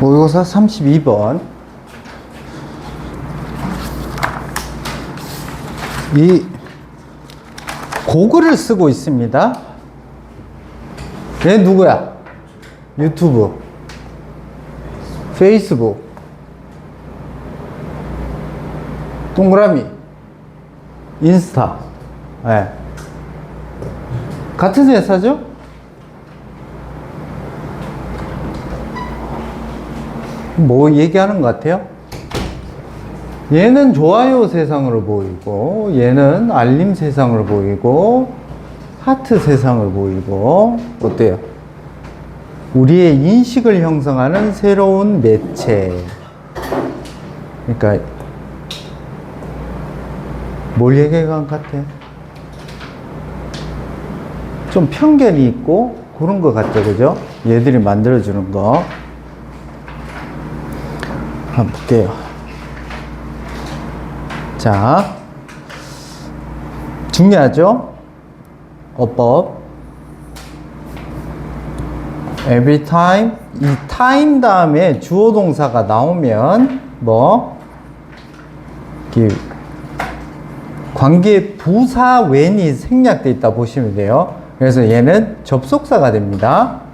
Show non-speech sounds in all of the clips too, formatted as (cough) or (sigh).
모의고사 32번. 이 고글을 쓰고 있습니다. 얘 누구야? 유튜브, 페이스북, 동그라미, 인스타. 예. 같은 회사죠? 뭐 얘기하는 것 같아요? 얘는 좋아요 세상으로 보이고, 얘는 알림 세상으로 보이고, 하트 세상을 보이고, 어때요? 우리의 인식을 형성하는 새로운 매체. 그러니까, 뭘 얘기한 것 같아? 좀 편견이 있고, 그런 것 같죠, 그죠? 얘들이 만들어주는 거. 한번 볼게요. 자, 중요하죠? 어법. every time. 이 time 다음에 주어 동사가 나오면, 뭐, 관계 부사 when이 생략되어 있다 보시면 돼요. 그래서 얘는 접속사가 됩니다.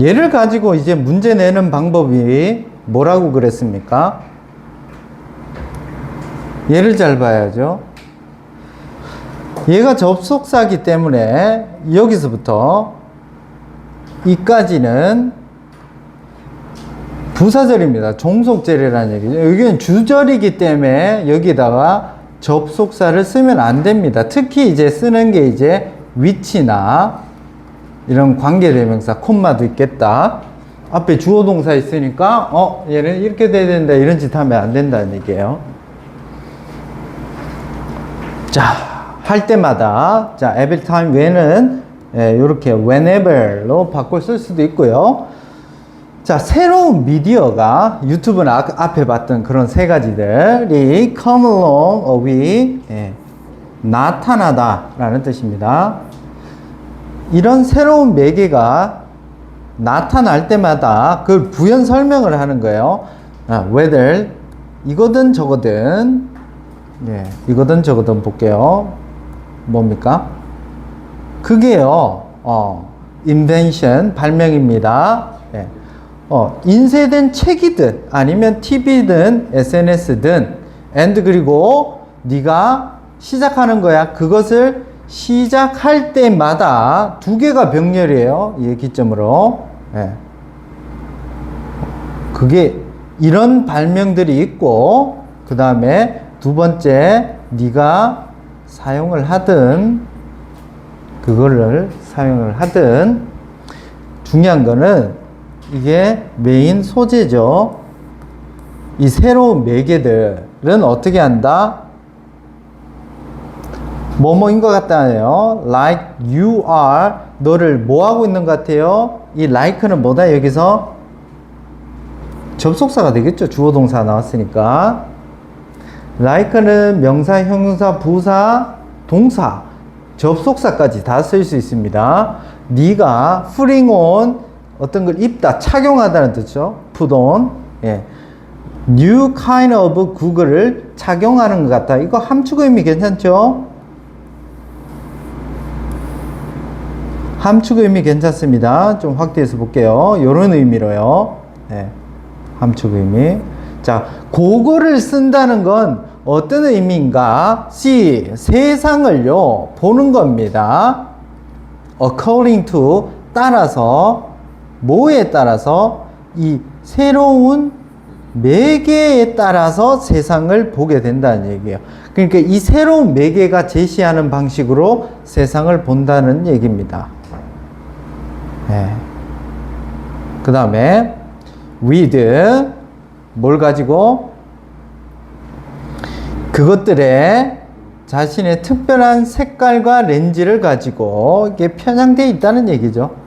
얘를 가지고 이제 문제 내는 방법이 뭐라고 그랬습니까? 얘를 잘 봐야죠. 얘가 접속사기 때문에 여기서부터 이까지는 부사절입니다. 종속절이라는 얘기죠. 여기는 주절이기 때문에 여기다가 접속사를 쓰면 안 됩니다. 특히 이제 쓰는 게 이제 위치나 이런 관계대명사 콤마도 있겠다. 앞에 주어 동사 있으니까 어 얘는 이렇게 돼야 된다 이런 짓 하면 안 된다는 얘기예요. 자 할 때마다 자 every time when은 예, 이렇게 whenever로 바꿔 쓸 수도 있고요. 자 새로운 미디어가 유튜브는 아, 앞에 봤던 그런 세 가지들이 come along 어, with 예, 나타나다 라는 뜻입니다. 이런 새로운 매개가 나타날 때마다 그걸 부연 설명을 하는 거예요. 아, whether 이거든 저거든 예, 이거든 저거든 볼게요. 뭡니까? 그게요. 어, invention 발명입니다. 예. 어, 인쇄된 책이든 아니면 TV든 SNS든 and 그리고 네가 시작하는 거야. 그것을 시작할 때마다 두 개가 병렬이에요. 이 기점으로. 예. 그게 이런 발명들이 있고 그 다음에 두 번째 네가 사용을 하든 그거를 사용을 하든 중요한 거는 이게 메인 소재죠. 이 새로운 매개들은 어떻게 한다? 뭐뭐인 것 같다네요. Like you are. 너를 뭐 하고 있는 것 같아요? 이 like는 뭐다, 여기서? 접속사가 되겠죠. 주어 동사 나왔으니까. like는 명사, 형용사, 부사, 동사, 접속사까지 다 쓸 수 있습니다. 네가 putting on 어떤 걸 입다, 착용하다는 뜻이죠. put on. 예. new kind of 구글을 착용하는 것 같다. 이거 함축 의미 괜찮죠? 함축 의미 괜찮습니다. 좀 확대해서 볼게요. 이런 의미로요. 네. 함축 의미. 자, 그거를 쓴다는 건 어떤 의미인가? C. 세상을요, 보는 겁니다. according to 따라서, 뭐에 따라서 이 새로운 매개에 따라서 세상을 보게 된다는 얘기예요. 그러니까 이 새로운 매개가 제시하는 방식으로 세상을 본다는 얘기입니다. 네. 그 다음에 with 뭘 가지고 그것들의 자신의 특별한 색깔과 렌즈를 가지고 이게 편향되어 있다는 얘기죠.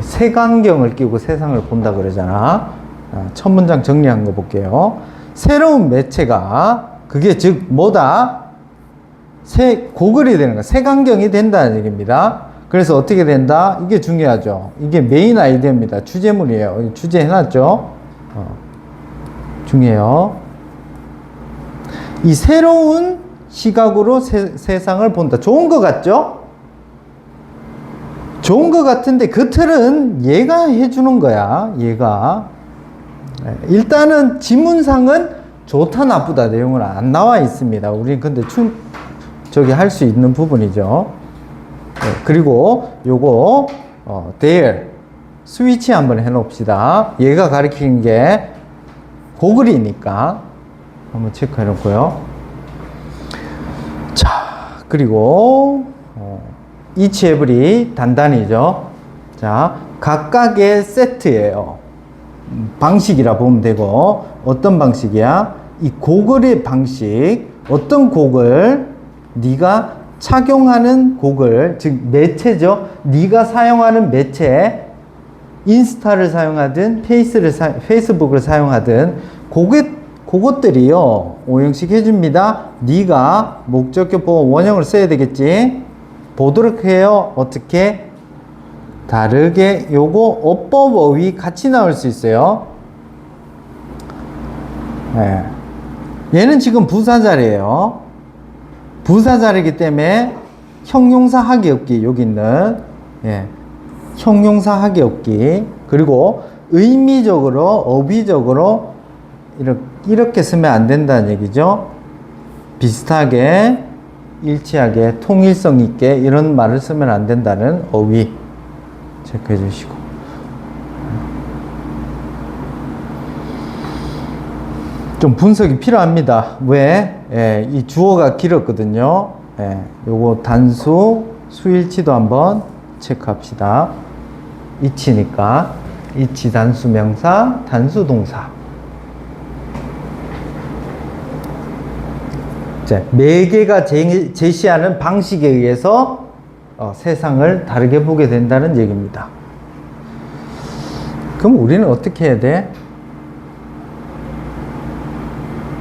색안경을 끼고 세상을 본다 그러잖아. 아, 첫 문장 정리한 거 볼게요. 새로운 매체가 그게 즉 뭐다? 세, 고글이 되는 거, 세간경이 된다는 얘기입니다. 그래서 어떻게 된다? 이게 중요하죠. 이게 메인 아이디어입니다. 주제물이에요. 여기 주제 해놨죠? 어, 중요해요. 이 새로운 시각으로 세, 세상을 본다. 좋은 것 같죠? 좋은 것 같은데 그 틀은 얘가 해주는 거야. 얘가. 네, 일단은 지문상은 좋다 나쁘다 내용은 안 나와 있습니다. 우리 근데 충 저기 할 수 있는 부분이죠. 네, 그리고 요거 어, there 스위치 한번 해 놓읍시다. 얘가 가리키는 게 고글이니까 한번 체크해 놓고요. 자 그리고 어, each every 단단히죠. 자 각각의 세트예요. 음, 방식이라 보면 되고 어떤 방식이야? 이 고글의 방식 어떤 곡을 네가 착용하는 곡을 즉 매체죠. 네가 사용하는 매체 인스타를 사용하든 페이스를 사, 페이스북을 사용하든 그게 그것들이요 오형식 해줍니다. 네가 목적격 보호 원형을 써야 되겠지. 보도록 해요. 어떻게? 다르게 요거 어법 어휘 같이 나올 수 있어요. 예. 얘는 지금 부사 자리예요. 부사 자리이기 때문에 형용사 하기 없기 여기 있는 예. 형용사 하기 없기 그리고 의미적으로 어휘적으로 이렇게, 이렇게 쓰면 안 된다는 얘기죠. 비슷하게 일치하게 통일성 있게 이런 말을 쓰면 안 된다는 어휘 체크해 주시고 좀 분석이 필요합니다. 왜? 예, 이 주어가 길었거든요. 예, 요거 단수 수일치도 한번 체크합시다. 이치니까 이치 단수 명사, 단수 동사. 자, 매개가 제- 제시하는 방식에 의해서 어, 세상을 다르게 보게 된다는 얘기입니다. 그럼 우리는 어떻게 해야 돼?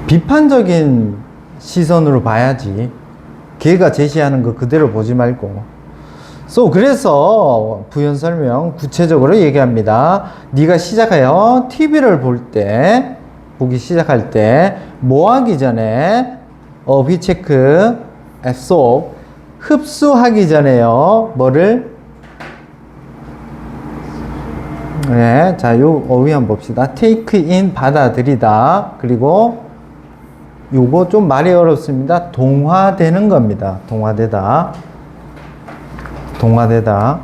비판적인 시선으로 봐야지. 걔가 제시하는 거 그대로 보지 말고. so, 그래서 부연 설명 구체적으로 얘기합니다. 네가 시작해요. TV를 볼 때, 보기 시작할 때, 뭐 하기 전에, 어휘 체크, absorb, 흡수하기 전에요. 뭐를? 네, 자, 요 어휘 한번 봅시다. take in, 받아들이다. 그리고 요거 좀 말이 어렵습니다. 동화되는 겁니다. 동화되다. 동화되다.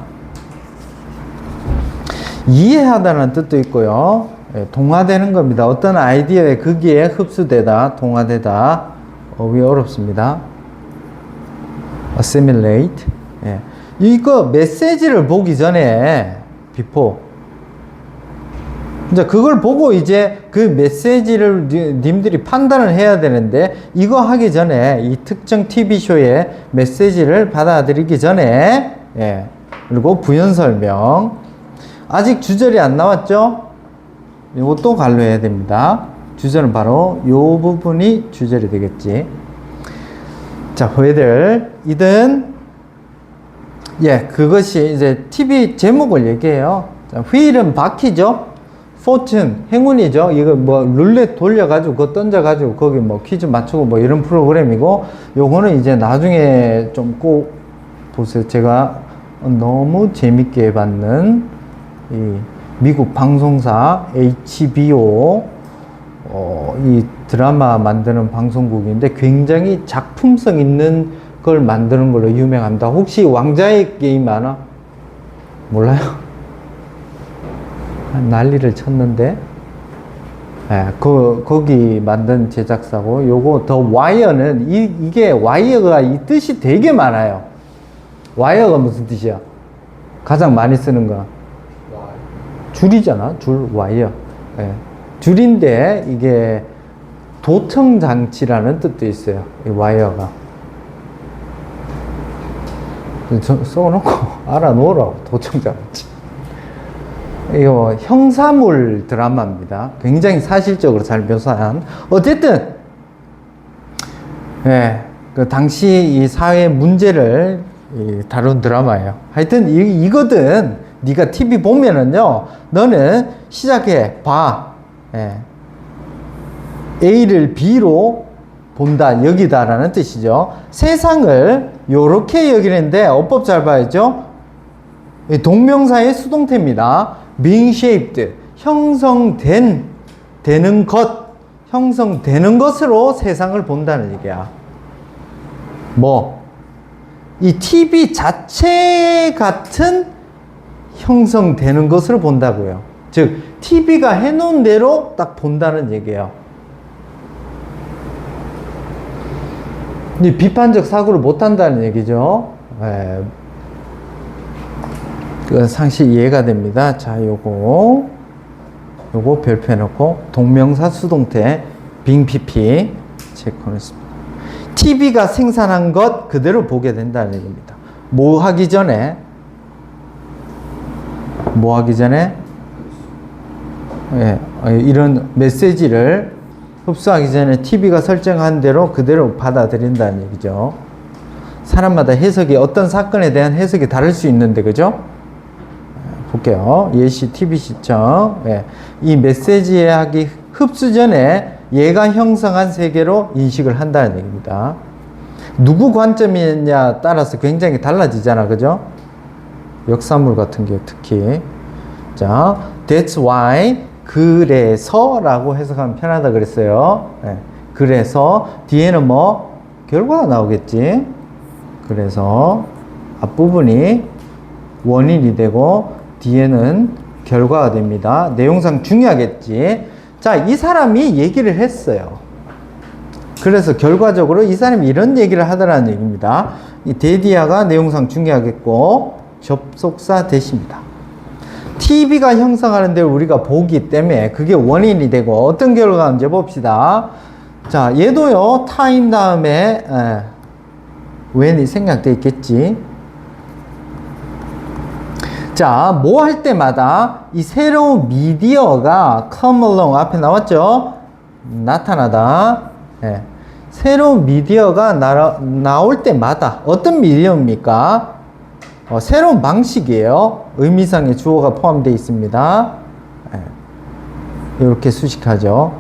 이해하다는 뜻도 있고요. 예, 동화되는 겁니다. 어떤 아이디어에 거기에 흡수되다, 동화되다. 어휘 어렵습니다. assimilate. 예. 이거 메시지를 보기 전에 before 이제 그걸 보고 이제 그 메시지를 니- 님들이 판단을 해야 되는데 이거 하기 전에 이 특정 TV쇼의 메시지를 받아들이기 전에 예. 그리고 부연 설명 아직 주절이 안 나왔죠? 이것도 관로해야 됩니다. 주절은 바로 요 부분이 주절이 되겠지. 자, whether 이든 예, 그것이 이제 TV 제목을 얘기해요. 자, wheel은 바퀴죠. Fortune 행운이죠. 이거 뭐 룰렛 돌려가지고 그거 던져가지고 거기 뭐 퀴즈 맞추고 뭐 이런 프로그램이고 요거는 이제 나중에 좀 꼭 보세요. 제가 너무 재밌게 받는 이 미국 방송사 HBO 어, 이 드라마 만드는 방송국인데 굉장히 작품성 있는 걸 만드는 걸로 유명합니다. 혹시 왕자의 게임 아나? 몰라요? 난리를 쳤는데 예, 그, 거기 만든 제작사고 요거 더 와이어는 이, 이게 와이어가 이 뜻이 되게 많아요. 와이어가 무슨 뜻이야? 가장 많이 쓰는 거. 줄이잖아 줄 와이어. 예. 줄인데 이게 도청 장치라는 뜻도 있어요 이 와이어가. 저- 써놓고 (laughs) 알아놓으라고 도청 장치 이거 형사물 드라마입니다. 굉장히 사실적으로 잘 묘사한. 어쨌든, 예, 그 당시 이 사회 문제를 이 다룬 드라마예요. 하여튼 이, 이거든 네가 TV 보면은요, 너는 시작해 봐. 예. A를 B로 본다, 여기다라는 뜻이죠. 세상을 요렇게 여기는데 어법 잘 봐야죠. 이 동명사의 수동태입니다. Being 형성된, 되는 것, 형성되는 것으로 세상을 본다는 얘기야. 뭐, 이 TV 자체 같은 형성되는 것으로 본다고요. 즉, TV가 해놓은 대로 딱 본다는 얘기예요. 이 비판적 사고를 못 한다는 얘기죠. 예. 그 상시 이해가 됩니다. 자, 요거 요거 별표 해놓고 동명사 수동태 빙 PP 체크했습니다. TV가 생산한 것 그대로 보게 된다는 얘기입니다. 뭐 하기 전에 뭐 하기 전에 예, 어, 이런 메시지를 흡수하기 전에 TV가 설정한 대로 그대로 받아들인다는 얘기죠. 사람마다 해석이 어떤 사건에 대한 해석이 다를 수 있는데 그죠? 볼게요. 예시 TV 시청. 예. 이 메시지 예약이 흡수 전에 얘가 형성한 세계로 인식을 한다는 얘기입니다. 누구 관점이냐 따라서 굉장히 달라지잖아. 그죠? 역사물 같은 게 특히. 자, that's why 그래서라고 해석하면 편하다 그랬어요. 예. 그래서 뒤에는 뭐 결과가 나오겠지. 그래서 앞부분이 원인이 되고 뒤에는 결과가 됩니다. 내용상 중요하겠지. 자, 이 사람이 얘기를 했어요. 그래서 결과적으로 이 사람이 이런 얘기를 하더라는 얘기입니다. 이 데디아가 내용상 중요하겠고 접속사 대시입니다. TV가 형성하는 데를 우리가 보기 때문에 그게 원인이 되고 어떤 결과가 이제 봅시다. 자, 얘도요, 타임 다음에, 에, 웬이 생략돼 있겠지. 자, 뭐 할 때마다 이 새로운 미디어가 come along 앞에 나왔죠? 나타나다. 예. 새로운 미디어가 나, 나올 때마다 어떤 미디어입니까? 어, 새로운 방식이에요. 의미상의 주어가 포함되어 있습니다. 예. 이렇게 수식하죠.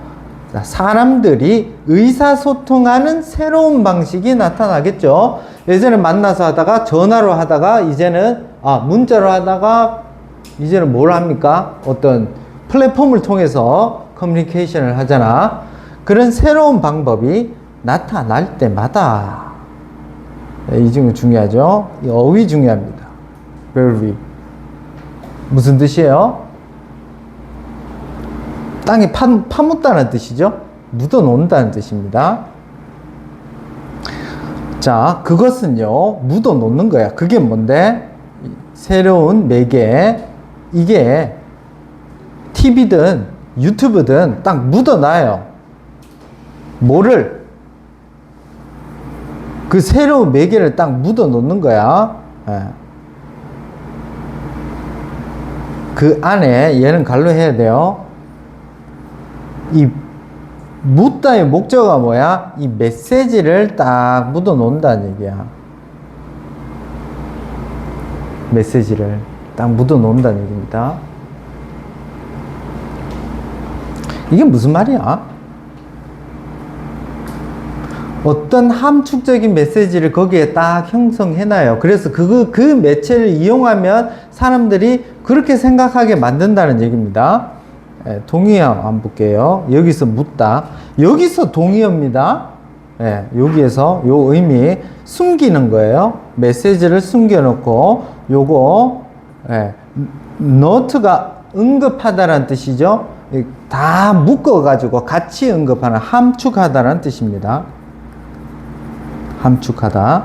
자, 사람들이 의사소통하는 새로운 방식이 나타나겠죠. 예전에 만나서 하다가 전화로 하다가 이제는 아 문자로 하다가 이제는 뭘 합니까? 어떤 플랫폼을 통해서 커뮤니케이션을 하잖아. 그런 새로운 방법이 나타날 때마다 네, 이 중에 중요하죠. 이 어휘 중요합니다. very 무슨 뜻이에요? 땅에 파, 파묻다는 뜻이죠. 묻어 놓는다는 뜻입니다. 자, 그것은요, 묻어 놓는 거야. 그게 뭔데? 새로운 매개. 이게 TV든 유튜브든 딱 묻어 놔요. 뭐를? 그 새로운 매개를 딱 묻어 놓는 거야. 예. 그 안에 얘는 갈로 해야 돼요. 이 묻다의 목적어가 뭐야? 이 메시지를 딱 묻어 놓는다는 얘기야. 메시지를 딱 묻어 놓는다는 얘기입니다. 이게 무슨 말이야? 어떤 함축적인 메시지를 거기에 딱 형성해놔요. 그래서 그, 그 매체를 이용하면 사람들이 그렇게 생각하게 만든다는 얘기입니다. 예, 동의어 한번 볼게요. 여기서 묻다. 여기서 동의어입니다. 예, 여기에서 요 의미 숨기는 거예요. 메시지를 숨겨놓고 요거 예, 노트가 응급하다라는 뜻이죠. 이, 다 묶어가지고 같이 응급하는 함축하다라는 뜻입니다. 함축하다.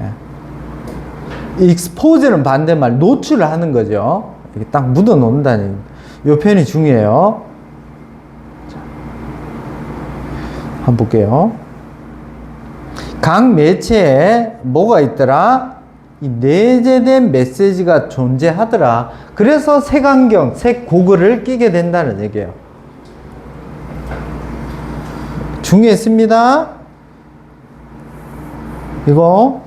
예. 익스포즈는 반대말 노출을 하는 거죠. 이렇게 딱 묻어 놓는다는 요 표현이 중요해요. 자, 한번 볼게요. 각 매체에 뭐가 있더라? 이 내재된 메시지가 존재하더라. 그래서 색안경, 색 고글을 끼게 된다는 얘기예요. 중요했습니다. 이거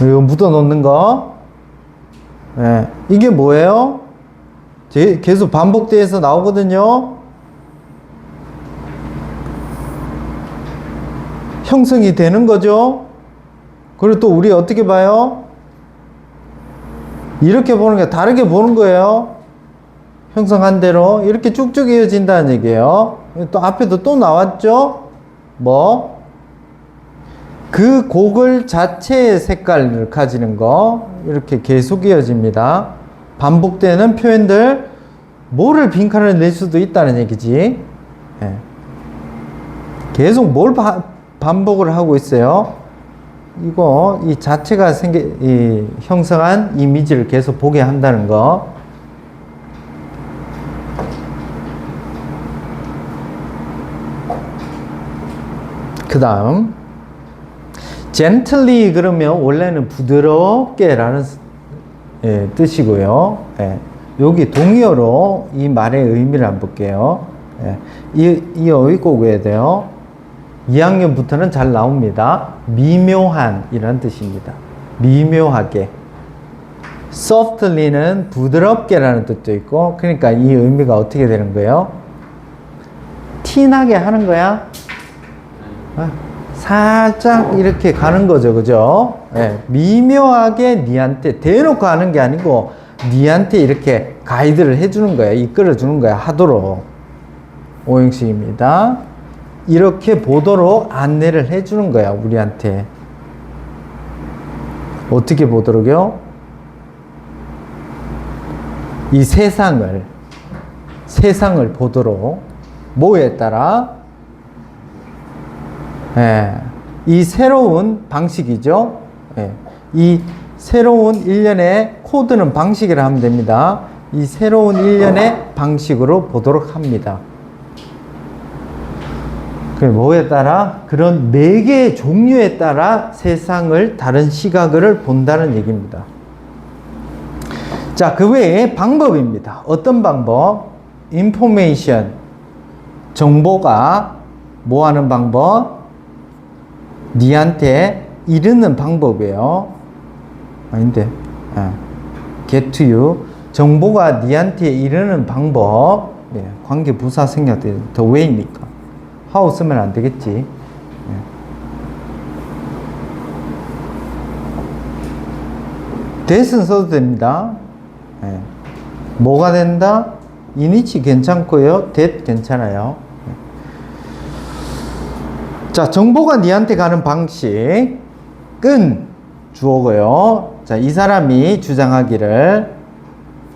이거 묻어 놓는 거 예, 이게 뭐예요? 제- 계속 반복돼서 나오거든요. 형성이 되는 거죠. 그리고 또 우리 어떻게 봐요? 이렇게 보는 게 다르게 보는 거예요. 형성한 대로 이렇게 쭉쭉 이어진다는 얘기예요. 또 앞에도 또 나왔죠? 뭐? 그 곡을 자체의 색깔을 가지는 거 이렇게 계속 이어집니다. 반복되는 표현들 뭐를 빈칸을 낼 수도 있다는 얘기지. 예. 계속 뭘 바- 반복을 하고 있어요. 이거 이 자체가 생기 이 형성한 이미지를 계속 보게 한다는 거. 그 다음 gently 그러면 원래는 부드럽게라는 스- 예, 뜻이고요. 예, 여기 동의어로 이 말의 의미를 한번 볼게요. 예, 이, 이 어휘 꼭 외워야 돼요. 2학년부터는 잘 나옵니다. 미묘한 이란 뜻입니다. 미묘하게. softly는 부드럽게라는 뜻도 있고, 그러니까 이 의미가 어떻게 되는 거예요? 티나게 하는 거야? 어, 살짝 이렇게 가는 거죠, 그죠? 예, 미묘하게 니한테 대놓고 하는 게 아니고 니한테 이렇게 가이드를 해주는 거야, 이끌어 주는 거야, 하도록 오형식입니다. 이렇게 보도록 안내를 해주는 거야, 우리한테. 어떻게 보도록요? 이 세상을 세상을 보도록 뭐에 따라 예, 이 새로운 방식이죠. 예, 이 새로운 일련의 코드는 방식이라 하면 됩니다. 이 새로운 일련의 방식으로 보도록 합니다. 그 뭐에 따라 그런 네 개의 종류에 따라 세상을 다른 시각을 본다는 얘기입니다. 자, 그 외에 방법입니다. 어떤 방법? 인포메이션 정보가 뭐 하는 방법? 니한테 이르는 방법이에요. 아닌데. 아, get you. 정보가 니한테 이르는 방법. 예, 관계 부사 생략돼. 더 way니까. How 쓰면 안 되겠지. 예. that은 써도 됩니다. 예. 뭐가 된다? 이니치 괜찮고요. that 괜찮아요. 자, 정보가 니한테 가는 방식은 주어고요. 자, 이 사람이 주장하기를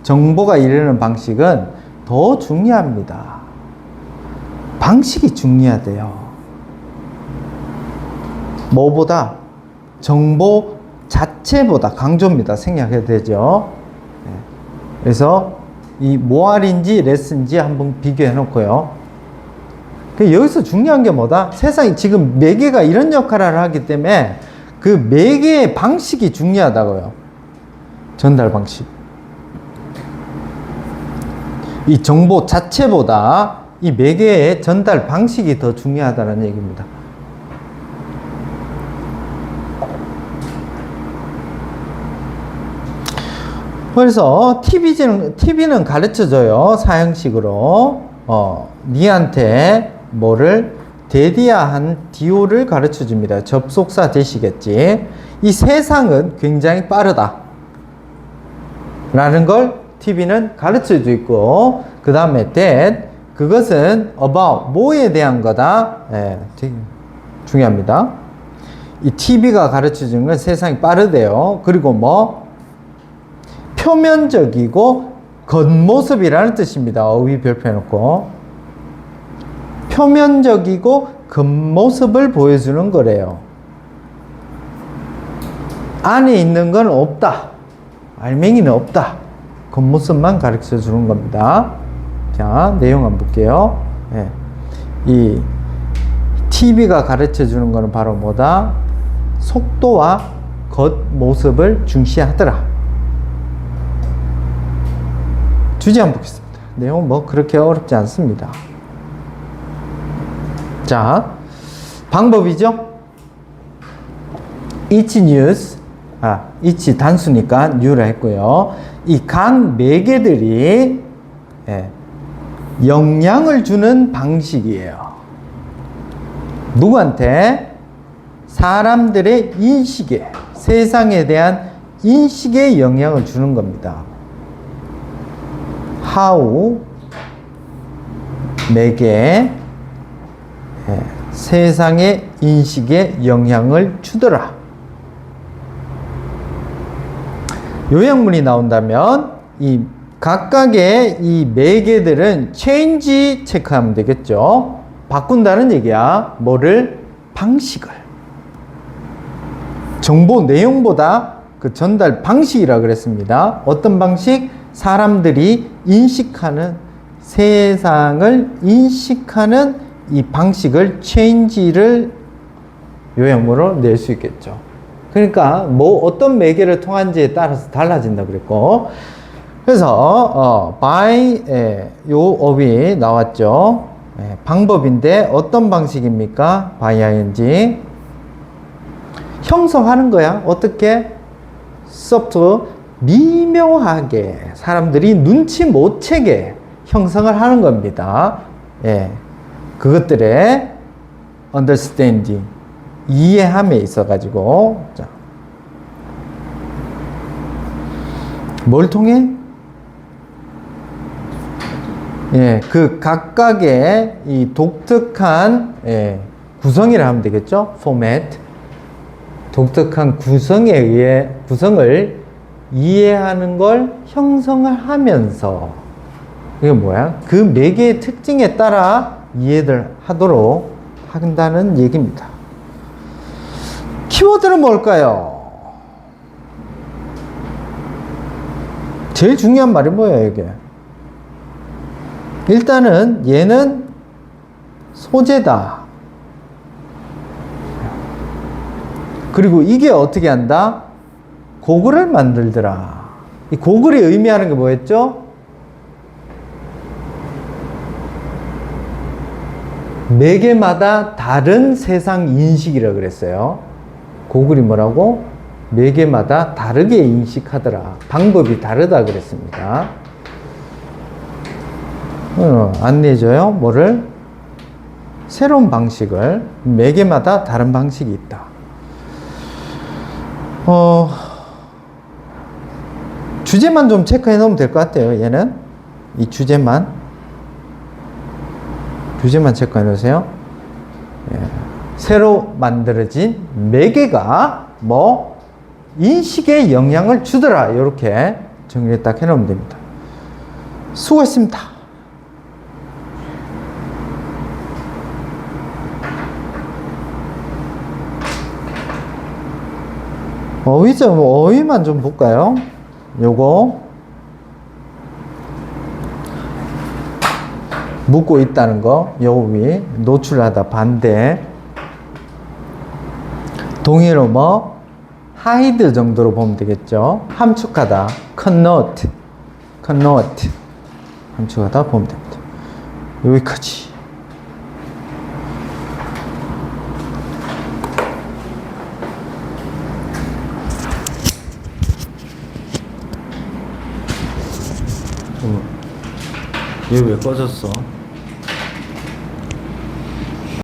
정보가 이르는 방식은 더 중요합니다. 방식이 중요하대요. 뭐보다 정보 자체보다 강조입니다. 생략해야 되죠. 네. 그래서 이 모알인지 레슨지 한번 비교해 놓고요. 그 여기서 중요한 게 뭐다? 세상이 지금 매개가 이런 역할을 하기 때문에 그 매개의 방식이 중요하다고요. 전달 방식. 이 정보 자체보다 이 매개의 전달 방식이 더 중요하다는 얘기입니다. 그래서 TV는, TV는 가르쳐 줘요. 사형식으로. 어, 니한테 뭐를 데디아한 디오를 가르쳐 줍니다. 접속사 되시겠지. 이 세상은 굉장히 빠르다. 라는 걸 TV는 가르쳐 주고 그 다음에 that, 그것은 about, 뭐에 대한 거다. 예, 되게 중요합니다. 이 TV가 가르쳐 주는 건 세상이 빠르대요. 그리고 뭐, 표면적이고 겉모습이라는 뜻입니다. 어휘 별표해 놓고. 표면적이고 겉모습을 보여주는 거래요. 안에 있는 건 없다. 알맹이는 없다. 겉모습만 가르쳐 주는 겁니다. 자, 내용 한번 볼게요. 예. 이 TV가 가르쳐 주는 거는 바로 뭐다? 속도와 겉모습을 중시하더라. 주제 한번 보겠습니다. 내용 뭐 그렇게 어렵지 않습니다. 자, 방법이죠? each 아, each 단수니까 new라 했고요. 이 각 매개들이 예, 영향을 주는 방식이에요. 누구한테? 사람들의 인식에, 세상에 대한 인식에 영향을 주는 겁니다. how, 매개, 예, 세상의 인식에 영향을 주더라. 요약문이 나온다면 이 각각의 이 매개들은 change 체크하면 되겠죠. 바꾼다는 얘기야. 뭐를? 방식을. 정보 내용보다 그 전달 방식이라 그랬습니다. 어떤 방식? 사람들이 인식하는 세상을 인식하는 이 방식을 change를 요약문으로 낼 수 있겠죠. 그러니까 뭐 어떤 매개를 통한지에 따라서 달라진다 그랬고 그래서 어, by 예, 요 업이 나왔죠. 예, 방법인데 어떤 방식입니까? by ing 형성하는 거야. 어떻게? 소프트 미묘하게 사람들이 눈치 못 채게 형성을 하는 겁니다. 예. 그것들의 understanding 이해함에 있어 가지고 자. 뭘 통해? 예, 그 각각의 이 독특한 예, 구성이라 하면 되겠죠? 포맷. 독특한 구성에 의해 구성을 이해하는 걸 형성을 하면서 이게 뭐야? 그 매개의 특징에 따라 이해를 하도록 한다는 얘기입니다. 키워드는 뭘까요? 제일 중요한 말이 뭐예요, 이게? 일단은 얘는 소재다. 그리고 이게 어떻게 한다? 고글을 만들더라. 이 고글이 의미하는 게 뭐였죠? 매개마다 다른 세상 인식이라 그랬어요. 고글이 뭐라고? 매개마다 다르게 인식하더라. 방법이 다르다 그랬습니다. 어, 안내줘요. 뭐를? 새로운 방식을 매개마다 다른 방식이 있다. 어, 주제만 좀 체크해 놓으면 될 것 같아요. 얘는 이 주제만 주제만 체크해 놓으세요. 예. 새로 만들어진 매개가 뭐 인식에 영향을 주더라. 이렇게 정리 딱 해놓으면 됩니다. 수고했습니다. 어휘 좀 어휘만 좀 볼까요? 요거 묻고 있다는 거, 요위 노출하다 반대. 동의로 뭐 hide 정도로 보면 되겠죠. 함축하다, connote, connote 함축하다 보면 됩니다. 여기까지. 얘 왜 꺼졌어?